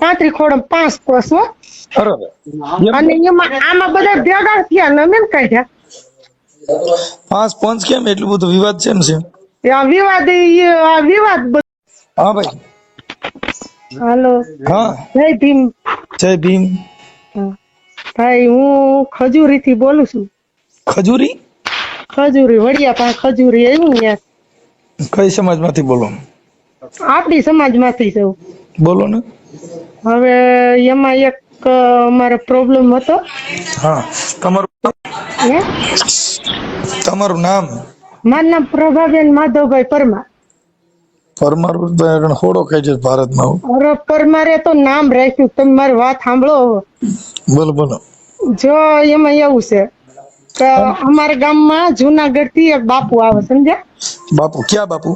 પાંત્રી ખોડમ પાંચ કોસ હો. અને એમાં આમાં બધા ભેગા થયા ને અમે કાઢ્યા. પાંચ પંચ કેમ? એટલું બધું વિવાદ છે? એમ છે આ વિવાદ આ વિવાદ હા ભાઈ. હાલો. હા. જય ભીમ. જય ભીમ. ભાઈ હું ખજૂરી થી બોલું છું. ખજૂરી? ખજૂરી વડિયા પાસે ખજૂરી આવ્યું ત્યાં. કઈ સમાજમાંથી બોલો? આપણી સમાજમાંથી છું. બોલો ને. હવે એમાં એક અમારો પ્રોબ્લેમ હતો. હા તમારું હે? તમારું નામ? મારું નામ પ્રભાબેન માધવભાઈ પરમાર. પરમાર હોડો કહે છે ભારતમાં અરે પરમારે તો નામ રાખ્યું તમે મારી વાત સાંભળો બોલો બોલો. જો એમાં એવું છે કે અમારા ગામમાં જુનાગઢથી એક બાપુ આવે સમજ્યા? બાપુ ક્યાં બાપુ?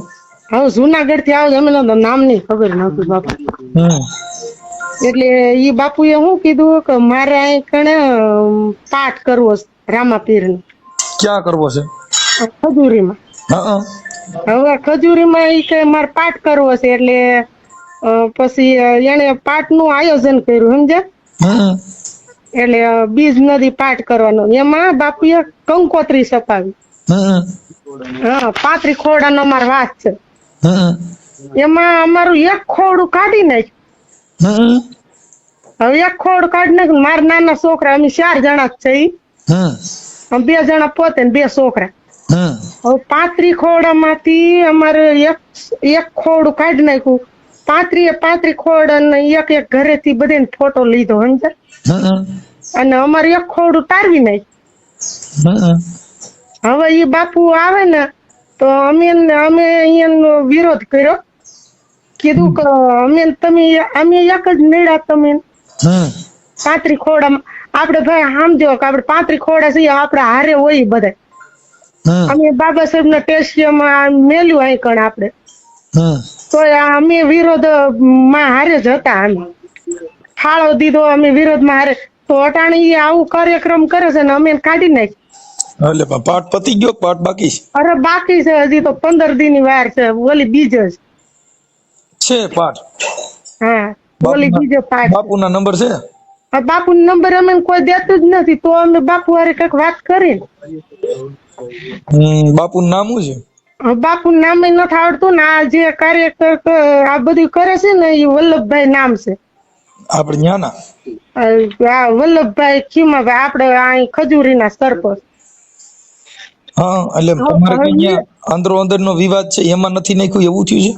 હવે જુનાગઢથી આવે અમે નામની ખબર નહોતું બાપુ. એટલે ઈ બાપુએ શું કીધું કે મારે અહીં કણે પાઠ કરવો છે રામાપીર નો ક્યાં કરવો છે? ખજુરીમાં. હવે ખજૂરીમાં ઈ કે મારે પાઠ કરવો છે એટલે પછી એને પાઠનું આયોજન કર્યું સમજ્યા? એટલે બીજ નદી પાઠ કરવાનો. એમાં બાપુએ કંકોત્રી છપાવી હમ હા પાંત્રી ખોડાનો મારો વાત છે. એમાં અમારું એક ખોડું કાઢી નાખ્યું. હવે એક ખોડું કાઢી નાખ્યું. મારા નાના છોકરા અમે ચાર જણા જ છે બે જણા પોતે ને બે છોકરા. હવે પાંત્રી ખોડામાંથી અમારે એક એક ખોડું કાઢી નાખ્યું. પાંત્રીએ પાંત્રી ખોડ અને એક એક ઘરે થી બધે ફોટો લીધો સમજ્યા? અને અમારે એક ખોડું તારવી નાખ હવે ઈ બાપુ આવે ને તો અમે અમે અહીંયાનો વિરોધ કર્યો. કીધું કે અમે તમે અમે એક જ નીડા તમે. પાંત્રી ખોડામાં. આપણે ભાઈ સમજો કે આપણે પાંત્રી ખોડા છીએ આપણે હારે હોય બધા અમે બાબા સાહેબ ના ટેસ્ટિયમાં મેલ્યું અહીં કણ આપણે. તો અમે વિરોધમાં હારે જ હતા અમે ફાળો દીધો અમે વિરોધમાં હારે. તો અટાણી આવું કાર્યક્રમ કરે છે ને અમે કાઢી નાખી એટલે પાઠ પતી ગયો પાઠ બાકી છે? અરે બાકી છે હજી તો પંદર દિનની વાર છે ઓલી બીજ જ. છે પાઠ? હા ઓલી બીજો પાઠ. બાપુના નંબર છે? બાપુ નંબર અમે કોઈ દેતું જ નથી તો અમે બાપુ વારે કંઈક વાત કરી હમ બાપુનું નામ શું છે? બાપુ નામે નથી આવડતું ને આ જે કાર્યકર ક- આ બધું કરે છે ને એ વલ્લભભાઈ નામ છે. આપણે ન્યાના? આ વલ્લભભાઈ ખીમાભાઈ આપણે અહીં ખજૂરીના સરપંચ. હા એટલે તમારે અહીંયા અંદરો અંદર નો વિવાદ છે એમાં નથી નાખ્યું એવું થયું છે?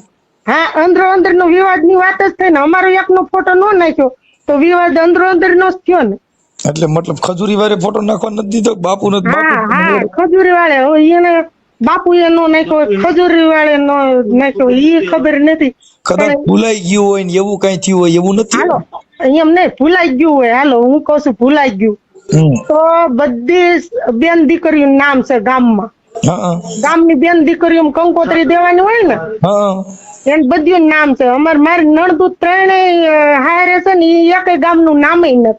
હા અંદરો અંદર નો વિવાદની વાત જ થઈ ને અમારો એક નો ફોટો નો નાખ્યો તો વિવાદ અંદરો અંદર નો જ થયો ને. એટલે મતલબ ખજૂરી વાળે ફોટો નાખવા નથી દીધો બાપુ નો હા ખજૂરી વાળે એને બાપુ એ નો નાખ્યો ખજૂરી વાળે નો નાખ્યો એ ખબર નથી. કદાચ ભૂલાઈ ગયું હોય ને એવું કઈ થયું હોય એવું નથી? હાલો એમ નહીં ભૂલાઈ ગયું હોય હાલો હું કઉ છું ભૂલાઈ ગયું. તો બધી બેન દીકરી નામ છે ગામમાં. ગામની બેન દીકરીઓ કંકોત્રી દેવાની હોય ને એને બધું નામ છે. અમાર મારી નણદૂત ત્રણેય હારે છે ને એ એક ગામનું નામ નથી.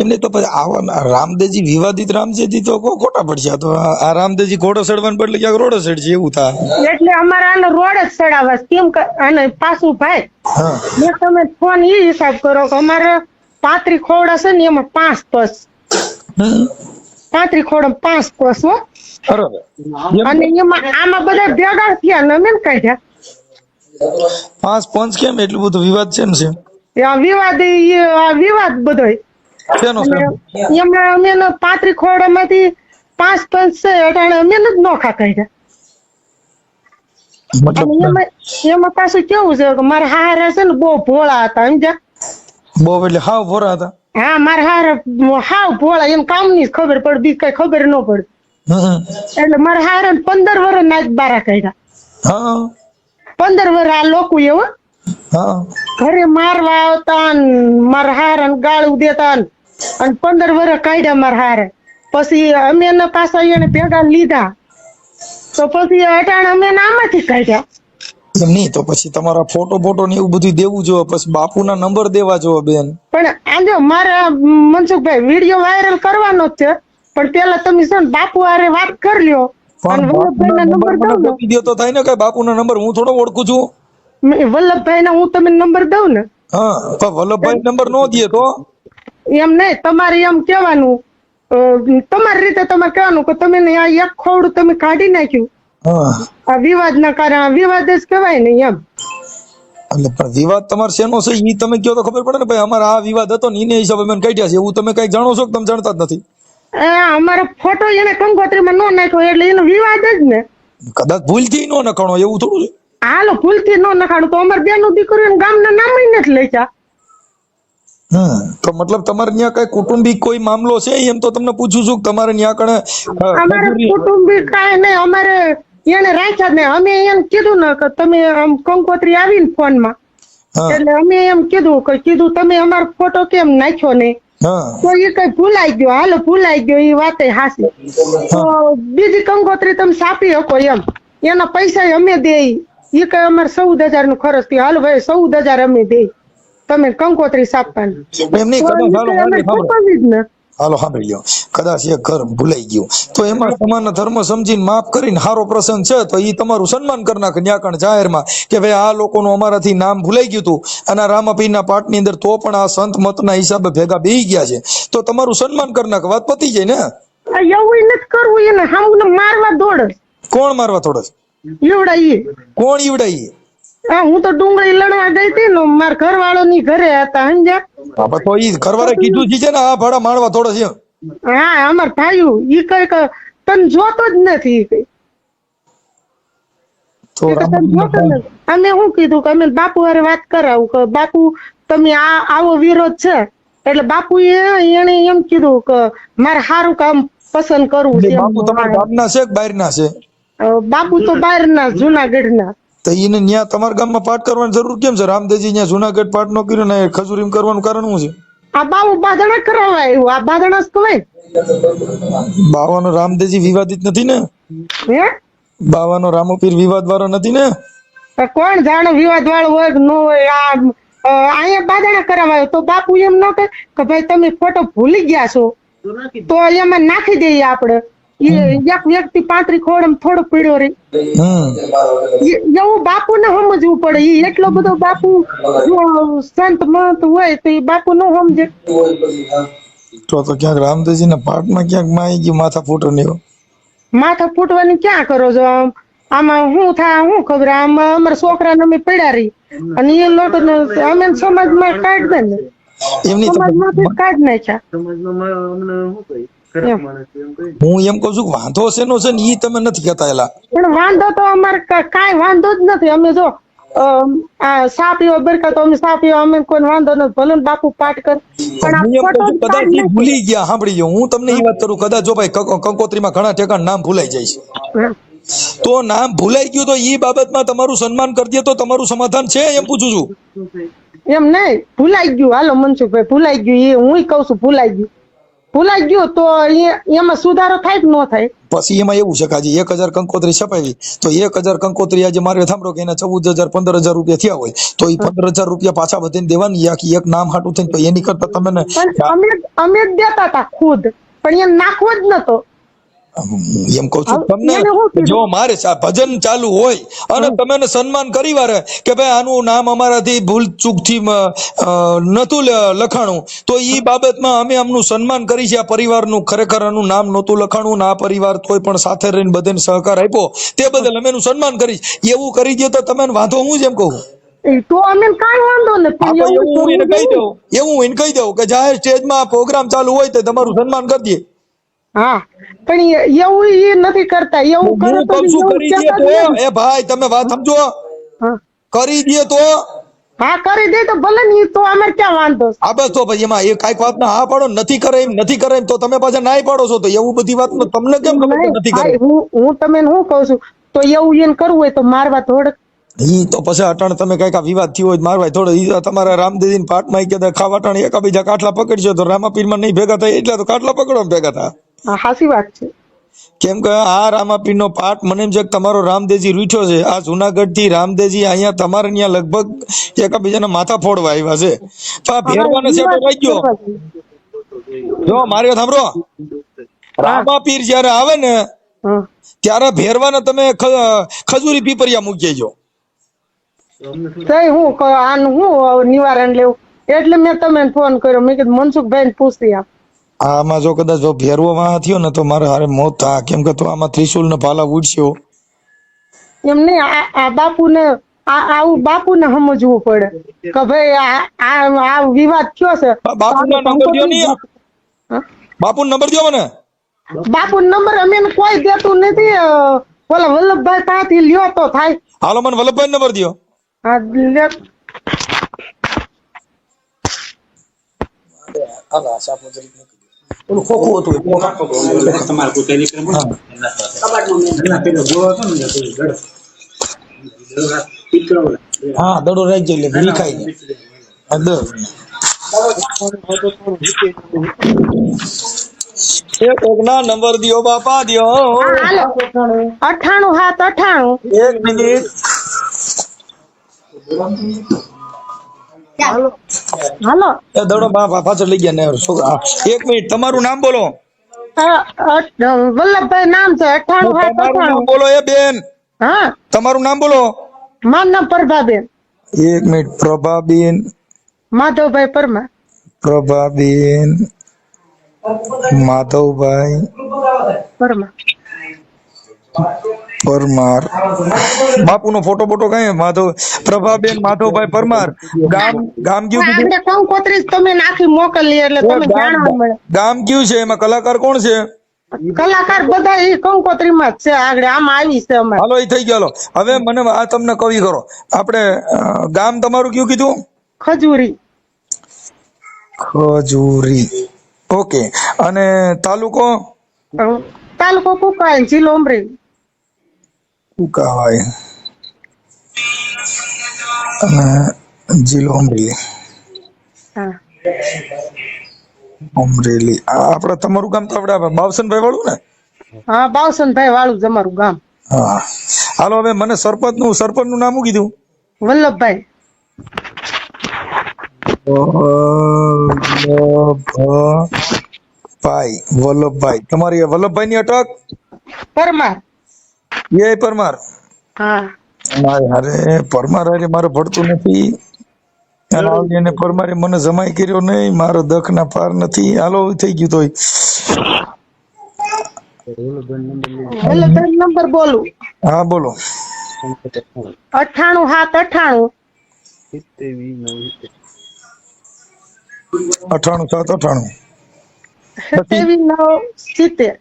એટલે તો પછી આવા રામદેવજી વિવાદિત રામદેવજી તો ખોટા પડશે. તો આ રામદેવજી ઘોડો ચડવાને બદલે ક્યાંક રોડે સડશે એવું થાય. એટલે અમારે આને રોડ જ સડાવવા. કેમ અને પાછું ભાઈ મેં તમે ફોન એ હિસાબ કરો કે અમારે પાંત્રી ખોવડા છે ને એમાં પાંચ પસ. પાંત્રી ખોડા પાંચ કોષ હો. અને એમાં આમાં બધા ભેગા થયા ને અમે કાઢ્યા પાંચ પંચ કેમ? એટલું બધું વિવાદ છે? ને આ વિવાદ આ વિવાદ બધો એમાં અમે પાંત્રી ખોડા માંથી પાંચ પંચ છે અટાણે અમે જ નોખા કાઢ્યા એમાં પાછું કેવું છે કે મારા હારા છે ને બહુ ભોળા હતા સમજ્યા? બહુ એટલે હાવ ભોળા હતા. હા મારે હારે હાવ ભોળા એમ કામની ખબર પડે બીજ કઈ ખબર ન પડે. એટલે મારે હારે ને પંદર વર્ષ નાચ બારા કાઢ્યા. પંદર વર્ષ આ લોકો એવો હા. ઘરે મારવા આવતા ને મારા હારા ને ગાળું દેતા અને પંદર વર્ષ કાઢ્યા મારા હારે. પછી અમે એના પાછા એને ભેગા લીધા. તો પછી અટાણ અમે આમાંથી કાઢ્યા. એમ નહીં તો પછી તમારા ફોટો ફોટો ને એવું બધું દેવું જોવે પછી બાપુના નંબર દેવા જોવે બેન. પણ આજો મારા મનસુખભાઈ વીડિયો વાયરલ કરવાનો જ છે પણ પેલા તમે છે બાપુ આરે વાત કરી લ્યો. પણ વલ્લભભાઈ નંબર દઉં ને? તો થાય ને કે બાપુના નંબર હું થોડો ઓળખું છું. વલ્લભભાઈ હું તમને નંબર દઉં ને? હા તો વલ્લભભાઈ નંબર નો દે તો. એમ નહીં તમારે એમ કહેવાનું તમારી રીતે તમારે કહેવાનું કે તમે આ એક ખોડું તમે કાઢી નાખ્યું. આ વિવાદના કારણે વિવાદ જ કહેવાય ને એમ. એટલે પણ વિવાદ તમારે શેનો છે? એ તમે કયો તો ખબર પડે ને ભાઈ અમારે આ વિવાદ હતો ને એને હિસાબે મેં કાઢ્યા છે. એવું તમે કઈ જાણો છો કે તમે જાણતા જ નથી? અમારો ફોટો એને કંકોત્રીમાં નો નાખ્યો એટલે એનો વિવાદ જ ને. કદાચ ભૂલથી નો નખાણો એવું થોડું છે? હાલો ભૂલથી નો નખાણો તો અમારે બેનું દીકરીઓ ગામના નામ નથી લખ્યા. હમ તો મતલબ તમારે ત્યાં કઈ કુટુંબિક કોઈ મામલો છે? એમ તો તમને પૂછું છું તમારે ત્યાં કણે અમારે કુટુંબિક કાંઈ નહીં અમારે એને રાખ્યા ને અમે એમ કીધું ને કે તમે આમ કંકોત્રી આવી ને ફોનમાં એટલે અમે એમ કીધું કે કીધું તમે અમારો ફોટો કેમ નાખ્યો ને તો એ કઈ ભૂલાઈ ગયો. હાલો ભૂલાઈ ગયો. એ વાતે હાસી. તો બીજી કંકોત્રી તમે સાપી શકો એમ. એના પૈસા અમે દેઈ. એ કઈ અમારે ચૌદ હજારનું ખર્ચ થયું. હાલો ભાઈ ચૌદ હજાર અમે દે તમે કંકોત્રી સાપવાની. હાલો સાંભળો. લ્યો. કદાચ એક ઘર ભૂલાઈ ગયું. તો એમાં તમારા ધર્મ સમજીને માફ કરીને સારો પ્રસંગ છે તો એ તમારું સન્માન કરી નાખે. ન્યાકણ જાહેરમાં કે ભાઈ આ લોકોનું અમારાથી નામ ભૂલાઈ ગયું હતું અને રામાપીરના પાઠની અંદર તો પણ આ સંત મતના હિસાબે ભેગા બેહી ગયા છે. તો તમારું સન્માન કરી નાખે. વાત પતી જાય ને? એવું નથી કરવું એને મારવા દોડ. કોણ મારવા થોડો એવડા કોણ ઈવડાઈ હા હું તો ડુંગળી લડવા ગઈ હતી ને મારા ઘરવાળો ની ઘરે હતા સમજ્યા? બાપા તો ઈ ઘરવાળે કીધું છે ને આ ભાડા માણવા થોડો છે. હા અમાર ભાઈઓ ઈ કઈ તને જોતો જ નથી કઈ. અમે શું કીધું કે અમે બાપુ હારે વાત કરાવું કે બાપુ તમે આ આવો વિરોધ છે. એટલે બાપુ એને એમ કીધું કે મારે સારું કામ પસંદ કરવું છે બાપુ તમારા ગામના છે કે બહારના છે? બાપુ તો બહાર ના જુનાગઢ ના તો એને ત્યાં તમારા ગામમાં પાઠ કરવાની જરૂર કેમ છે? રામદેવજી ત્યાં જુનાગઢ પાઠ નો કર્યો ને ખજૂરીમાં કરવાનું કારણ શું છે? આ બાબુ બાદણા કરાવવા આવ્યું. આ બાદણા કહેવાય બાવાનો રામદેવજી વિવાદિત નથી ને? હે? બાવાનો રામોપીર વિવાદ વાળો નથી ને? કોણ જાણે વિવાદ વાળો હોય કે ન હોય? આ અહીંયા બાદણા કરાવાયો તો બાપુ એમ ન કે ભાઈ તમે ફોટો ભૂલી ગયા છો. તો એમાં નાખી દઈએ આપણે. એક વ્યક્તિ પાંત્રી ખોડ થોડો પીડ્યો રે. એવું બાપુ ને સમજવું પડે. એ એટલો બધો બાપુ સંત મહંત હોય તો એ બાપુ નો સમજે. તો તો ક્યાંક રામદેવજી ના પાઠમાં ક્યાંક માઈ ગયું માથા ફૂટો નહીં માથા ફૂટવાની ક્યાં કરો છો આમ? આમાં શું થાય શું ખબર? આમાં અમારા છોકરાને અમે પડ્યા રહી અને એ લોટ અમે સમાજમાં કાઢ દે ને. સમાજમાં સમાજમાંથી કાઢ નાખ્યા. સમાજમાં અમને શું કહી હું એમ કઉ છું કે વાંધો શેનો છે ને ઈ તમે નથી કહેતા એલા. પણ વાંધો તો અમારે કાઈ વાંધો જ નથી. અમે જો આ સાપીઓ પીવા બરકા તો અમે સાપીઓ અમે કોઈ વાંધો નથી. ભલે બાપુ પાઠ કર. પણ છું કદાચ. ભૂલી ગયા સાંભળી ગયો. હું તમને એ વાત કરું કદાચ જો ભાઈ કંકો- કંકોત્રીમાં ઘણા ઠેકાણ નામ ભૂલાઈ જાય છે. તો નામ ભૂલાઈ ગયું તો ઈ બાબતમાં તમારું સન્માન કરી દે તો તમારું સમાધાન છે એમ પૂછું છું. એમ નહીં ભૂલાઈ ગયું. હાલો મનસુખભાઈ ભૂલાઈ ગયું. એ હું કઉ છું ભૂલાઈ ગયું. ભૂલાઈ ગયું તો એમાં સુધારો થાય કે ન થાય? પછી એમાં એવું છે કે આજે એક હજાર કંકોત્રી છપાવી તો એક હજાર કંકોત્રી આજે મારે સાંભળો કે એના ચૌદ હજાર પંદર હજાર રૂપિયા થયા હોય તો એ પંદર હજાર રૂપિયા પાછા વધીને દેવાની આખી એક નામ હાટું થઈને તો એની કરતા તમે અમે અમે જ દેતા હતા ખુદ પણ એ નાખવો જ નતો. એમ કહું છું તમને? જો મારે ભજન ચાલુ હોય અને તમે એને સન્માન કરી વારે કે ભાઈ આનું નામ અમારાથી ભૂલ ચૂકથી થી અ, લખાણું તો એ બાબતમાં અમે આમનું સન્માન કરી છે આ પરિવારનું ખરેખર આનું નામ નહોતું લખાણું ના પરિવાર તોય પણ સાથે રહીને બધાને સહકાર આપ્યો તે બદલ અમે એનું સન્માન કરીશ. એવું કરી દે તો તમે વાંધો હું જ એમ કહું? તો અમે કાંઈ વાંધો નથી એવું એને કહી દઉં એવું એને કહી દઉં કે જાહેર સ્ટેજમાં પ્રોગ્રામ ચાલુ હોય તો તમારું સન્માન કરી દે. હા પણ એવું એ નથી કરતા એવું હું કરે તો કરી દે એ ભાઈ તમે વાત સમજો. કરી દે તો? હા કરી દે તો ભલે ની તો અમારે ક્યાં વાંધો? બસ તો ભાઈ એમાં એ કાંઈક વાત ના હા પાડો નથી કરે એમ નથી કરે એમ તો તમે પાછા નાય પાડો છો તો એવું બધી વાત તમને કેમ ખબર નથી કરે? હું હું તમે શું કહું છું? તો એવું એને કરવું હોય તો મારવા થોડક. ઈ તો પછી અટણ તમે કંઈક આ વિવાદ થયો હોય મારવા મારવાય થોડો. ઈ તમારા રામદેદી પાઠમાં ઈ કહેતા ખાવા અટાણે એકાબીજા કાટલા પકડશો તો રામાપીરમાં નહીં ભેગા થાય એટલે તો કાટલા પકડો ભેગા થા હા હાસી વાત છે. કેમ કે આ રામાપીરનો પાઠ મને એમ છે કે તમારો રામદેવજી રૂઠ્યો છે. આ જુનાગઢથી રામદેવજી અહીંયા તમારે ત્યાં લગભગ એકાબીજાના માથા ફોડવા આવ્યા છે. તો આ ભેરવાને સેટો રહી ગયો. જો માર્યો સાંભળો. રામાપીર જયારે આવે ને ત્યારે ભેરવાને તમે ખજૂરી પીપરિયા મૂકી જો હું આનું હું નિવારણ લેવું. એટલે મેં તમને ફોન કર્યો. મેં કીધું મનસુખભાઈ ને પૂછતી આપ આમાં જો કદાચ જો ભેરવામાં થયો ને તો મારે હારે મોત થા. કેમ કે તો આમાં ત્રિશુલ ને ભાલા ઉડશ્યો એમ નહીં આ બાપુને આ આવું બાપુને સમજવું પડે કે ભાઈ આ વિવાદ થયો છે? બાપુનો નંબર દો ની. બાપુ બાપુનો નંબર દો મને. બાપુ નંબર અમે કોઈ દેતું નથી. ઓલા વલ્લભભાઈ પાસેથી લ્યો તો થાય. હાલો મને વલ્લભભાઈ નંબર દો હા લે. ઓલું ખોખું હતું તમારે પોતાની ક્રમ એના પેલો ગોળો હતો ને હા દડો રાખજે એટલે ભૂલી ખાઈ જાય. કોકના નંબર દિયો બાપા દિયો. અઠાણું હાથ અઠાણું. એક મિનિટ. હાલો. એ દડો બા બા પાછળ લઈ ગયા ને છોકરા. હા. એક મિનિટ તમારું નામ બોલો. અ, અ, વલ્લભભાઈ નામ છે અઠાણું હાથ તમારું નામ અઠાણું. બોલો એ બેન. હા. તમારું નામ બોલો. મારું નામ પ્રભાબેન. એક મિનિટ પ્રભાબેન. માધવભાઈ પરમાર. પ્રભાબેન. માધવભાઈ. પરમાર. પરમાર. બાપુનો ફોટો બોટો કઈ માધવ પ્રભાબેન માધવભાઈ પરમાર. ગામ ગામ કયું કીધું? આપણે કંકોત્રી જ તમે નાખી મોકલી એટલે તમે જાણવા મળે. ગામ કયું છે? એમાં કલાકાર કોણ છે? કલાકાર બધા એ કંકોત્રી માં છે આગળ આમ આવી છે અમે હાલો એ થઈ ગયો. હવે મને આ તમને કવિ કરો. આપણે ગામ તમારું કયું કીધું? ખજૂરી. ખજૂરી. ઓકે. અને તાલુકો? તાલુકો કુકાઈ જિલ્લો અમરેલી. કુકાવાય અને જિલ્લો અમરેલી અમરેલી આ આપણે તમારું ગામ તો આપણે બાવસનભાઈ વાળું ને? હા બાવસનભાઈ વાળું તમારું ગામ. હા. હાલો હવે મને સરપંચનું સરપંચનું નામ શું કીધું? વલ્લભભાઈ. વલ્લભભાઈ. વલ્લભભાઈ. તમારી વલ્લભભાઈ ની અટક? પરમાર. એ પરમાર. હા. પરમાર અરે મારે ભળતું નથી. પરમારે મને જમાઈ કર્યો નહીં મારો દખ ના પાર નથી. હાલો થઈ ગયું તોય. નંબર બોલું. હા બોલો. અઠાણું હાથ અઠાણું. અઠાણું સાત અઠાણું. સિત્તેર.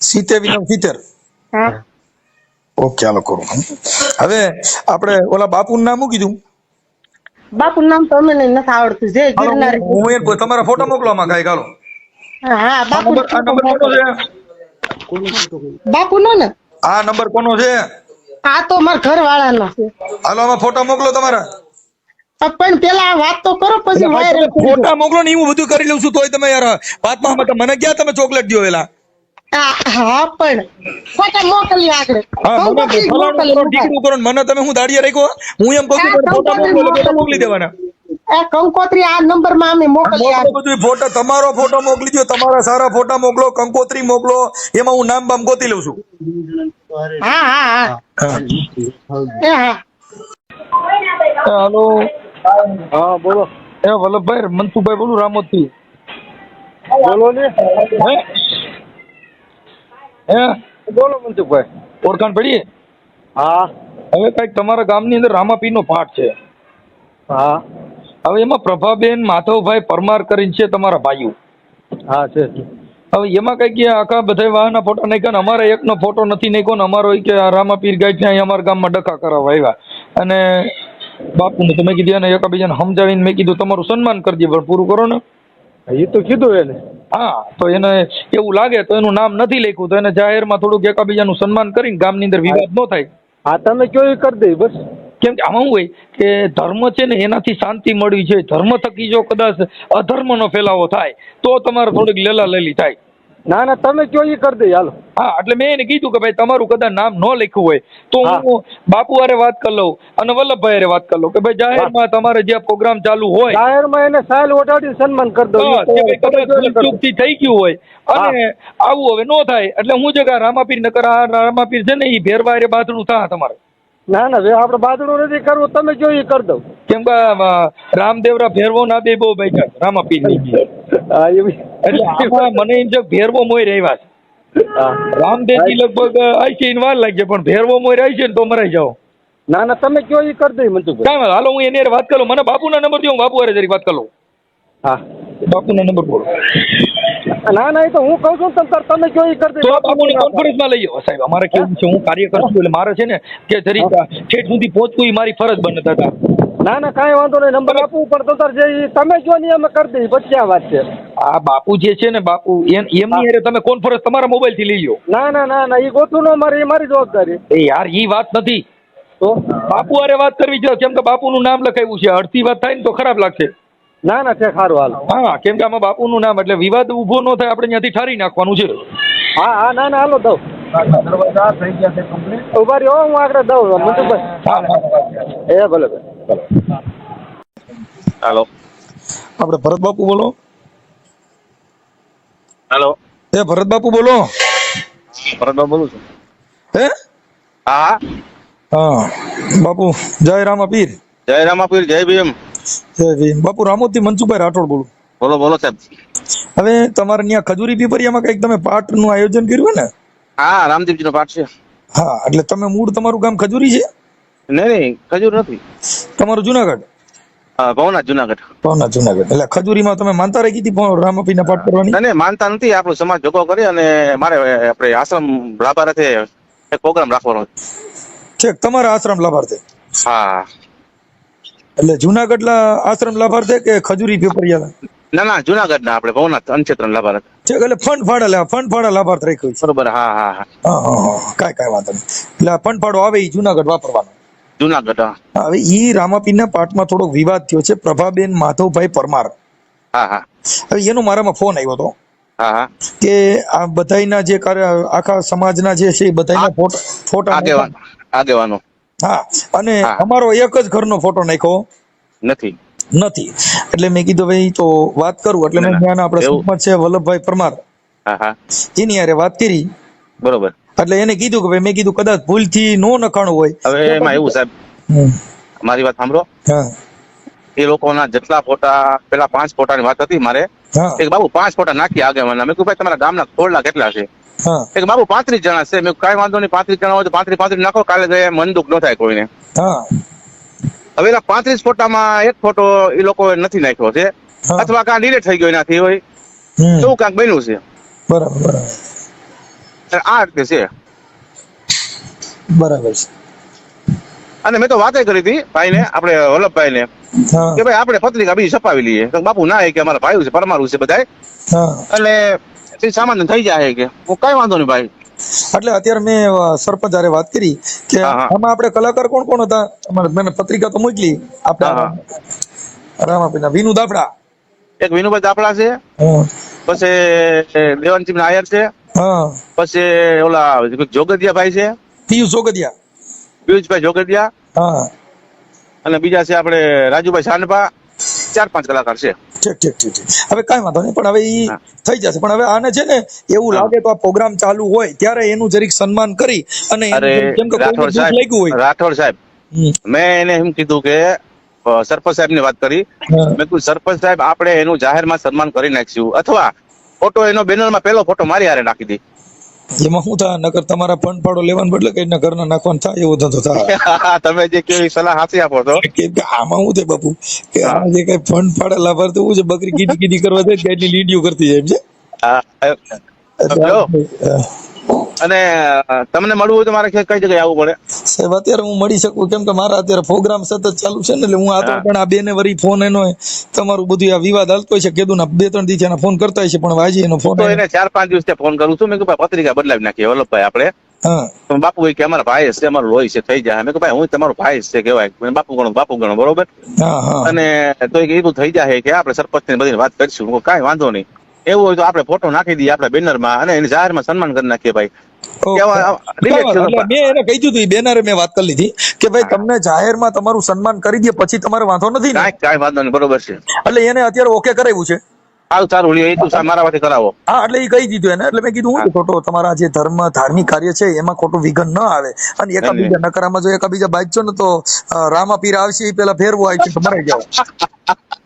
સિત્તેર નવ સિત્તેર. હા. ઓકે ચાલો કરું હવે આપણે ઓલા બાપુ નામ શું કીધું? બાપુનું નામ તો અમે નથી આવડતું. જે ગિરનાર હું એમ તમારા ફોટો મોકલો આમાં કાંઈક ગાલો હા બાપુ આ નંબર કોનો છે? બાપુ નો? ને આ નંબર કોનો છે? આ તો મારા ઘર વાળાનો છે. હાલો આમાં ફોટો મોકલો તમારા. પણ પેલા વાત તો કરો પછી વાયરલ ફોટા મોકલો ને હું બધું કરી લઉં છું તોય તમે યાર વાતમાં મને ક્યાં તમે ચોકલેટ દો વેલા? હા પણ ફોટા મોકલી આગળ. મને તમે હું રાખ્યો? હું એમ કહું છું ફોટા દેવાના. આ કંકોત્રી આ નંબરમાં અમે મોકલી મોકલો બધું ફોટા તમારો ફોટો મોકલી દો તમારા સારા ફોટા મોકલો કંકોત્રી મોકલો એમાં હું નામ બામ ગોતી લઉં છું. હા હા હા. હા. હા. હાલો. હા બોલો. એ વલ્લભભાઈ મનસુખભાઈ બોલું રામોદથી બોલો ને. હે? હે? બોલો મનસુખભાઈ. ઓળખાણ પડી? હા. હવે કંઈક તમારા ગામની અંદર રામાપીર નો પાઠ છે. હા. હવે એમાં પ્રભાબેન માધવભાઈ પરમાર કરીને છે તમારા ભાઈઓ. હા છે હવે એમાં કંઈક એ આખા બધા વાહના ફોટા નાખ્યા ને અમારે એકનો ફોટો નથી નાખ્યો ને અમારો કે રામાપીર ગાય છે અમારા ગામમાં ડખા કરાવવા આવ્યા. અને બાપુને તમે કીધું એને એકબીજાને સમજાવીને મેં કીધું તમારું સન્માન કરજે પણ પૂરું કરો ને. એ તો કીધું એને. હા તો એને એવું લાગે તો એનું નામ નથી લખ્યું તો એને જાહેરમાં થોડુંક એકાબીજાનું સન્માન કરીને ગામની અંદર વિવાદ ન થાય. હા તમે કયો એ કરી દઈ બસ. કેમ કે આમાં હોય કે ધર્મ છે ને એનાથી શાંતિ મળવી છે ધર્મ થકી જો કદાચ અધર્મનો ફેલાવો થાય તો તમારે થોડીક લેલા લેલી થાય. ના ના તમે કયો એ કરી દઈ હાલો. હા એટલે મેં એને કીધું કે ભાઈ તમારું કદાચ નામ ન લખ્યું હોય તો હું બાપુ હારે વાત કરી લઉં અને વલ્લભભાઈ હારે વાત કરી લઉં કે ભાઈ જાહેરમાં તમારે જે પ્રોગ્રામ ચાલુ હોય જાહેરમાં એને સાલ ઓઢાડી સન્માન કરી દો બસ, કે ભાઈ કદાચ ભૂલચૂકથી થઈ ગયું હોય અને આવું હવે ન થાય. એટલે હું છે રામાપીર નકર આ રામાપીર છે ને એ ભેરવા હારે બાથડું થા તમારે. ના ના આપડે આપણે બાજડું નથી કરવું તમે જો એ કરી દઉં કેમ કે રામદેવરા ભેરવો ના બે બહુ બેઠા રામાપીરની એટલે મને એમ છે ભેરવો મોય રહેવા છે. રામદેવજી લગભગ આઈસી ને વાર લાગશે પણ ભેરવો મોય રહી છે ને તો મરાઈ જાઓ. ના ના તમે કયો એ કરી દઈ વાંધો, હાલો હું એની વાત કરું. મને બાપુના નંબર દો હું બાપુ હારે જરી વાત કરું હા. બાપુના નંબર બોલો. ના ના એ તો હું કહું છું તમ તાર તમે કયો એ કરી તો બાપુને કોન્ફરન્સમાં લઈ જાઓ સાહેબ અમારે કેવું છે? હું કાર્ય કરું છું એટલે મારે છે ને કે જરી ઠેઠ સુધી પહોંચવું એ મારી ફરજ બને દાદા ના ના કાંઈ વાંધો નહીં. નંબર આપું પણ તો તાર જે તમે જો નહીં અમે કરી દઈ પછી આ વાત છે. આ બાપુ જે છે ને બાપુ એમ- એમની અરે તમે કોન્ફરન્સ તમારા મોબાઈલથી લઈ લો ના ના ના ના એ ગોતું ન મારી મારી જવાબદારી. એ યાર એ વાત નથી. તો? બાપુ અરે વાત કરવી છે કેમ કે બાપુનું નામ લખાયું છે. અડધી વાત થાય ને તો ખરાબ લાગશે. ના ના છે સારું હાલ. હા કેમ કે આમાં બાપુનું નામ એટલે વિવાદ ઊભો ન થાય આપણે ત્યાંથી ઠારી નાખવાનું છે. હા હા ના ના હાલો દઉં. ઊભા રહ્યો હું આગળ દઉં મનસુખભાઈ એ ભલે ભલે. હાલો. આપણે ભરત બાપુ બોલો. હાલો. એ ભરત બાપુ બોલો. ભરતભાઈ બોલું છું. હે? હા હા. બાપુ જય રામા પીર જય રામાપીર જય ભીમ જય ભીમ. બાપુ રામોતી મનસુખભાઈ રાઠોડ બોલું. બોલો બોલો સાહેબ. હવે તમારે ત્યાં ખજૂરી પીપરિયામાં કંઈક તમે પાઠનું આયોજન કર્યું ને? હા રામદેવજી નો પાઠ છે. હા એટલે તમે મૂળ તમારું ગામ ખજૂરી છે? નહીં નહીં ખજૂર નથી. તમારું જુનાગઢ? ભવનાથ જુનાગઢ. ભવનાથ જુનાગઢ. એટલે ખજૂરીમાં તમે માનતા રાખી હતી રામાપીના પાઠ કરવાની? નહીં, માનતા નથી. આપણો સમાજ ભેગો કરી અને મારે આપણે આશ્રમ લાભાર્થે એક પ્રોગ્રામ રાખવાનો. છે. તમારા આશ્રમ લાભાર્થે? હા. એટલે જુનાગઢ આશ્રમ લાભાર્થ કે ખજુરી પેપરિયા ના ના જુનાગઢ ના આપણે ભવનાથ અનક્ષેત્ર લાભાર્થ. છે એટલે ફંડ ફાળા ફંડ ફાળા લાભાર્થ રાખ્યો છે. બરોબર હા હા હા. હા કાંઈ કાંઈ વાંધો નહીં. એટલે ફંડ ફાળો આવે એ જુનાગઢ વાપરવાનો. જુનાગઢ હવે ઈ રામાપીરના પાઠમાં થોડોક વિવાદ થયો છે. પ્રભાબેન માધવભાઈ પરમાર. હા હા. હવે એનો મારામાં ફોન આવ્યો હતો. હા હા. કે આ બધાયના જે આખા સમાજના જે છે એ બધાયના ફોટો ફોટા આગેવાન આગેવાનો. હા. અને અમારો એક જ ઘરનો ફોટો નાખ્યો. નથી. નથી. એટલે મેં કીધું ભાઈ તો વાત કરું. એટલે મેં. ત્યાં આપણે એવું- છે વલ્લભભાઈ પરમાર. હા હા. એની હારે વાત કરી. બરોબર. એટલે એને કીધું કે ભાઈ મેં કીધું કદાચ ભૂલથી નો નખાણું હોય. હવે એમાં એવું સાહેબ. મારી વાત સાંભળો. હા. એ લોકોના જેટલા ફોટા પેલા પાંચ ફોટાની વાત હતી મારે એક બાબુ પાંચ ફોટા નાખી આગેવાના મેં ભાઈ તમારા ગામના ખોરલા કેટલા છે? એક બાબુ પાંત્રીસ જણા છે. મેં કઈ વાંધો નહીં પાંત્રીસ જણા હોય તો પાંત્રીસ પાંત્રીસ નાખો કાલે જાય મન દુઃખ ન થાય કોઈને. હવે એના પાંત્રીસ ફોટામાં એક ફોટો એ લોકો નથી નાખ્યો છે. અથવા કાં ડિલેટ થઈ ગયો એનાથી હોય. તો એવું કાંઈક બન્યું છે. બરાબર બરાબર. આ રીતે છે. બરાબર છે. અને મેં તો વાતે કરી હતી ભાઈને આપણે વલ્લભભાઈ ને કે ભાઈ આપણે પત્રિકા બીજી છપાવી લઈએ. તો બાપુ ના કે અમારા ભાઈ છે પરમારું છે બધા એટલે એ થઈ જાય કે. હું કાંઈ વાંધો નહીં ભાઈ. એટલે અત્યારે મેં સરપંચ જયારે વાત કરી કે. આમાં આપણે કલાકાર કોણ કોણ હતા? મેં પત્રિકા તો મોકલી. આપણા રામાપીના વિનુ દાપડા. એક વિનુભાઈ દાપડા છે. પછી દેવાનસિંહ નાયર છે. પછી ઓલા જોગદિયા ભાઈ છે. પિયુષ સોગદિયા પિયુષભાઈ જોગડિયા હા. અને બીજા છે આપણે રાજુભાઈ સાંડભા ચાર પાંચ કલાકાર છે. ઠીક ઠીક ઠીક ઠીક. હવે કાંઈ વાંધો નહીં પણ હવે એ થઈ જશે. પણ હવે આને છે ને એવું લાગે તો આ પ્રોગ્રામ ચાલુ હોય ત્યારે એનું જરીક સન્માન કરી અને કે રાઠોડ સાહેબ રાઠોડ સાહેબ મેં એને એમ કીધું કે સરપંચ સાહેબની વાત કરી. મેં કીધું સરપંચ સાહેબ આપણે એનું જાહેરમાં સન્માન કરી નાખશું અથવા ફોટો એનો બેનરમાં પેલો ફોટો મારી હારે નાખી દી. એમાં શું થાય? નકર તમારા ફંડ ફાળો લેવાનું બદલે કઈ ના ઘરના નાખવાનું થાય એવું ધંધો થાય. તમે જે કેવી સલાહ હાસી આપો છો કેમ કે આમાં શું થાય બાપુ? કે આ જે કઈ ફંડ ફાળે લાભાર્થી એવું છે બકરી કીડી કીડી કરવા જાય કે એટલી લીડીઓ કરતી જાય એમ છે? હા, અને તમને મળવું હોય તો મારે કઈ જગ્યાએ આવવું પડે? સાહેબ અત્યારે હું મળી શકું. કેમ કે મારા અત્યારે પ્રોગ્રામ સતત ચાલુ છે ને એટલે હું આ તો પણ આ બેને વરી ફોન એનો તમારું બધું આ વિવાદ હાલતો છે. કીધું ના બે ત્રણ દિવસ એના ફોન કરતા છે પણ વાજી એનો ફોન એને ચાર પાંચ દિવસ ફોન કરું છું. મેં કે ભાઈ પત્રિકા બદલાવી નાખીએ. વલ્લભભાઈ આપણે. હા. બાપુ કે અમારા ભાઈ છે અમારું લોહી છે થઈ જાય. મેં કહ્યું ભાઈ હું તમારો ભાઈ છે કેવાય બાપુ ગણો બાપુ ગણો બરોબર? અને તો એ બધું થઈ જાય કે આપણે સરપંચ ને બધી વાત કરીશું. કઈ વાંધો નહીં. એવું હોય તો આપણે ફોટો નાખી દઈએ આપણે બેનરમાં અને એની જાહેરમાં સન્માન કરી નાખીએ ભાઈ. ઓકે. કેવા- આ- delete એટલે કરો. મેં એને કહી દીધું બેનરે મેં વાત કરી લીધી કે ભાઈ તમને જાહેરમાં તમારું સન્માન કરી દે પછી તમારે વાંધો નથી ને? કાંઈ કાંઈ વાંધો નહીં બરોબર છે. એટલે એને અત્યારે ઓકે કરાવ્યું છે. સારું સારું એ તું મારા વાથી કરાવો. હા એટલે એ કહી દીધું એને એટલે મેં કીધું હું ખોટો તમારા જે ધર્મ ધાર્મિક કાર્ય છે એમાં ખોટું વિઘન ન આવે. અને એકાબીજા નકરામાં જો એકાબીજા બાજજો ને તો રામા રામાપીર આવશે એ પેલા ફેરવો આવી છે મરાઈ જાવ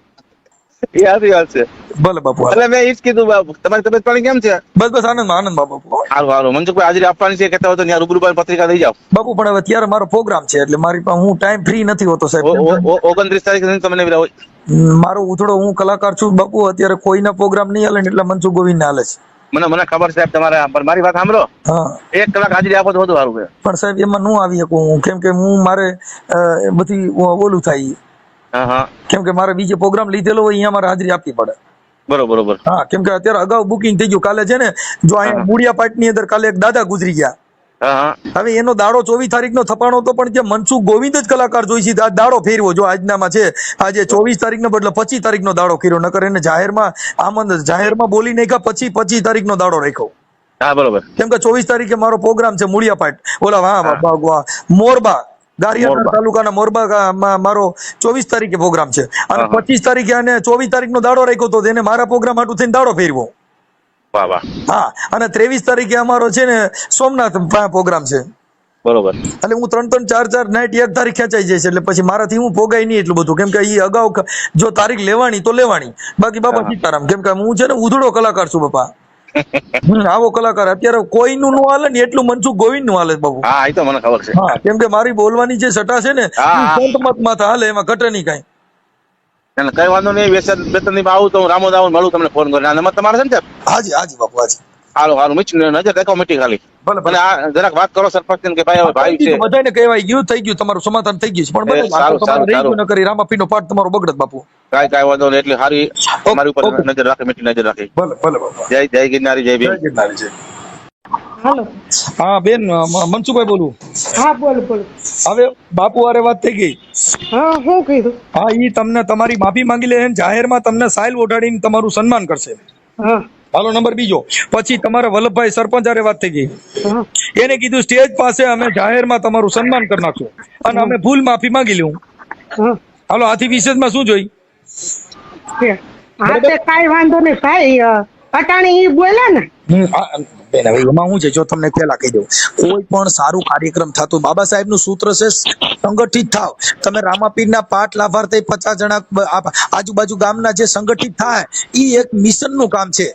એ સાચી વાત છે. ભલે બાપુ એટલે મેં ઈ જ કીધું બાપુ. તમારી તબિયત પાણી કેમ છે? બસ બસ આનંદ આનંદ બાપુ સારું સારું મનસુખભાઈ હાજરી આપવાની છે કહેતા હોય તો ત્યાં રૂબરૂ બાર પત્રિકા લઈ જાઓ. બાપુ પણ હવે ત્યારે મારો પ્રોગ્રામ છે એટલે મારી પાસે હું ટાઈમ ફ્રી નથી હોતો સાહેબ. ઓગણત્રીસ તારીખ તમને મારો ઉથડો હું કલાકાર છું બાપુ અત્યારે કોઈના પ્રોગ્રામ નહીં હાલે એટલે મનસુખ ગોવિંદ હાલે છે. મને મને ખબર સાહેબ તમારે પણ મારી વાત સાંભળો. એક કલાક હાજરી આપો તો વધુ સારું પણ સાહેબ એમાં નું આવી શકું હું. કેમ કે હું મારે બધી ઓલું થાય કેમ કે મારે બીજે પ્રોગ્રામ લીધેલો હોય અહીંયા મારે હાજરી આપવી પડે. બરોબર બરોબર. હા કેમ કે અત્યારે અગાઉ બુકિંગ થઈ ગયું. કાલે છે ને જો અહીંયા મૂળિયા પાટની અંદર કાલે એક દાદા ગુજરી ગયા. હવે એનો દાડો ચોવીસ તારીખ નો થપાણો હતો પણ જે મનસુખ ગોવિંદ જ કલાકાર જોઈશે છે આ દાડો ફેરવો. જો આજનામાં છે આજે ચોવીસ તારીખ નો બદલે પચીસ તારીખ નો દાડો કર્યો નકર એને જાહેરમાં આમંદ જાહેરમાં બોલી નાખ્યા પછી પચીસ તારીખ નો દાડો રાખ્યો. હા બરોબર. કેમ કે ચોવીસ તારીખે મારો પ્રોગ્રામ છે મૂળિયાપાટ ઓલા હા મોરબા. ગારિયાધાર તાલુકાના મોરબામાં મારો ચોવીસ તારીખે પ્રોગ્રામ છે. અને. પચીસ તારીખે અને ચોવીસ તારીખ નો દાડો રાખ્યો હતો એને મારા પ્રોગ્રામ હાટું થઈને દાડો ફેરવો. હા અને ત્રેવીસ તારીખે અમારો છે ને સોમનાથ પ્રોગ્રામ છે. બરોબર. એટલે હું ત્રણ ત્રણ ચાર ચાર નાઇટ એક તારીખ ખેંચાઈ જાય છે એટલે પછી મારાથી હું પોગાય નહીં એટલું બધું. કેમ કે એ અગાઉ જો તારીખ લેવાની તો લેવાની. બાકી બાપા સીતારામ કેમ કે હું છે ને ઉધડો કલાકાર છું બાપા. આવો કલાકાર અત્યારે કોઈનું નું હાલે ને એટલું મનસુખ ગોવિંદનું હાલે બાબુ હા એ તો મને ખબર છે. હા કેમ કે મારી બોલવાની જે સટા છે ને. સંત મતમાં હાલે એમાં ઘટે નહીં કઈ. કઈ વાંધો નહીં વેસન બેતનની આવું તો હું રામોદ આવું મળું તમને ફોન કરીને. તમારે છે ને હાજી હાજી બાપુ હાજી. હાલો હાલો મીચ નજર દેખો મીટી ખાલી ભલે ભલે. આ જરાક વાત કરો સરપંચ કે ભાઈ હવે ભાઈ છે. બધાને કહેવાય ગયું થઈ ગયું તમારું સમાધાન થઈ ગયું છે. પણ એ, સારું, સારું, સારું. ન કરી રામાપીનો પાઠ તમારો બગડત બાપુ. કાંઈ કાંઈ વાંધો નહીં એટલે સારી મારી ઉપર નજર રાખે મીઠી નજર રાખે. ભલે ભલે બાપા. જય જય ગિરનારી જય ભીમ. જય ગિરનારી જય. હાલો. હા બેન મ- મનસુખભાઈ બોલું. હા બોલ બોલ. હવે બાપુ હારે વાત થઈ ગઈ. હા કીધું. હા ઈ તમને તમારી માફી માંગી લે જાહેરમાં તમને સાયલ ઓઢાડીને તમારું સન્માન કરશે. હા. હાલો નંબર બીજો. પછી તમારા વલ્લભભાઈ સરપંચ વાત થઈ ગઈ. એને કીધું સ્ટેજ પાસે અમે જાહેરમાં તમારું સન્માન કરી નાખશું. અને અમે ભૂલ માફી માંગી લઉં હાલો આથી વિશેષમાં શું જોઈ? છે. હા તે કાંઈ વાંધો નહીં ભાઈ અટાણે ઈ બોલ્યા ને. બેન હવે એમાં શું છે? જો તમને પહેલા કહી દઉં. કોઈ પણ સારું કાર્યક્રમ થતું બાબા સાહેબનું સૂત્ર છે સંગઠિત થાવ. તમે રામાપીરના પાઠ લાભાર્થી પચાસ જણા આજુબાજુ ગામના જે સંગઠિત થાય ઈ એક મિશનનું કામ છે.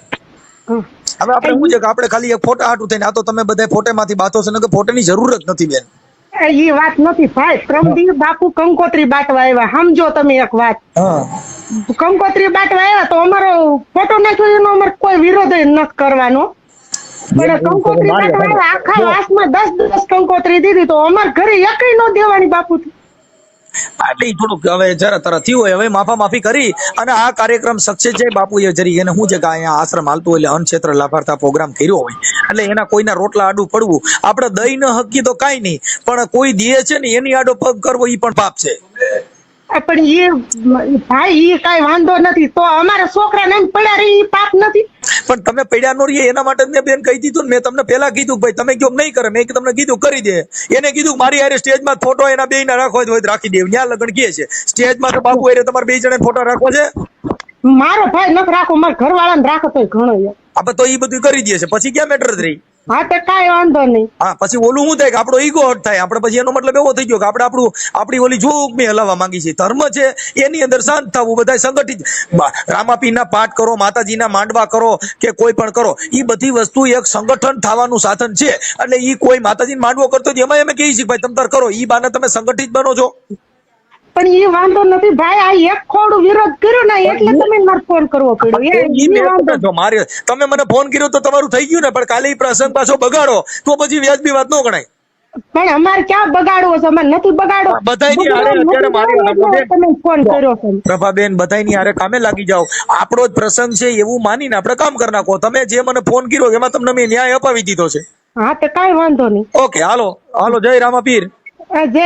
હવે આપણે શું છે કે આપણે ખાલી એક ફોટા હાટું થઈને આ તો તમે બધા ફોટેમાંથી બાતો છો ને કે ફોટાની જરૂર જ નથી બેન. એ વાત નથી ભાઈ. પ્રમદી બાપુ કંકોત્રી બાટવા આવ્યા. સમજો તમે એક વાત. કંકોત્રી બાટવા આવ્યા તો અમારો ફોટો નાખ્યો એનો અમારે કોઈ વિરોધ નથી કરવાનો. પણ કંકોત્રી બાટવા આખા વાસમાં દસ દસ કંકોત્રી દીધી તો અમારે ઘરે એકઈ નો દેવાની બાપુ ઈ થોડુંક હવે જરા તરત થયું હોય, હવે માફા માફી કરી અને આ કાર્યક્રમ સક્સેસ જાય બાપુ એ જરી એને શું છે કે અહીંયા આશ્રમ હાલતું એટલે અનક્ષેત્ર લાભાર્થા પ્રોગ્રામ કર્યો હોય. એટલે એના કોઈના રોટલા આડું પડવું, આપણે દઈ ન હકી તો કાંઈ નહીં. પણ કોઈ દે છે ને એની આડો પગ કરવો એ પણ પાપ છે. પણ એ ભાઈ એ કાંઈ વાંધો નથી. તો અમારા છોકરાને એમ પડ્યા રહી પાપ નથી. પણ તમે પડ્યા નો રહીએ એના માટે મેં બેન કહી દીધું મેં તમને પેલા કીધું ભાઈ તમે કયો નહીં કરે મેં તમને કીધું કરી દે. એને કીધું મારી હારે સ્ટેજમાં ફોટો એના બે ના રાખવો હોય રાખી દે. ત્યાં લગન કે છે. સ્ટેજમાં તો બાપુ હારે તમારે બે જણા ફોટો રાખો છે? મારો ભાઈ નથી રાખો મારા ઘરવાળાને રાખો તોય ઘણો યાર. આપણે તો એ બધું કરી દે છે. પછી ક્યાં મેટર જ રહી? હા, તો કાંઈ વાંધો નહીં. હા, પછી ઓલું શું થાય કે આપણો ઈગો હટ થાય? આપણે પછી એનો મતલબ એવો થઈ ગયો કે આપણે આપણું, આપણી ઓલી જોગ મેં હલાવવા માંગી છે. ધર્મ છે, એની અંદર શાંત થવું બધા સંગઠિત. રામાપી ના પાઠ કરો, માતાજીના માંડવા કરો કે કોઈ પણ કરો એ બધી વસ્તુ એક સંગઠન થવાનું સાધન છે. એટલે ઈ કોઈ માતાજી માંડવો કરતો એમાં અમે કહીએ છીએ ભાઈ તમે કરો, ઈ બાને તમે સંગઠિત બનો છો. પણ એ વાંધો નથી. ભાઈ આ એક ખોડું વિરોધ કર્યો ને એટલે તમે મારે ફોન કરવો પડ્યો. એ મારે તમે મને ફોન કર્યો તો તમારું થઈ ગયું ને પણ કાલે પ્રસંગ પાછો બગાડો તો પછી વ્યાજબી વાત ન ગણાય. પણ અમારે ક્યાં બગાડવો છે? અમારે નથી બગાડો બધાયની હારે અત્યારે મારી બગાડવો વાત એટલે તમે ફોન કર્યો છે. પ્રભાબેન બધાયની હારે કામે લાગી જાઓ. આપણો જ પ્રસંગ છે એવું માનીને આપણે કામ કરી નાખો. તમે જે મને ફોન કર્યો એમાં તમને મેં ન્યાય અપાવી દીધો છે. હા તો કાંઈ વાંધો નહીં. ઓકે હાલો હાલો જય રામાપીર. જય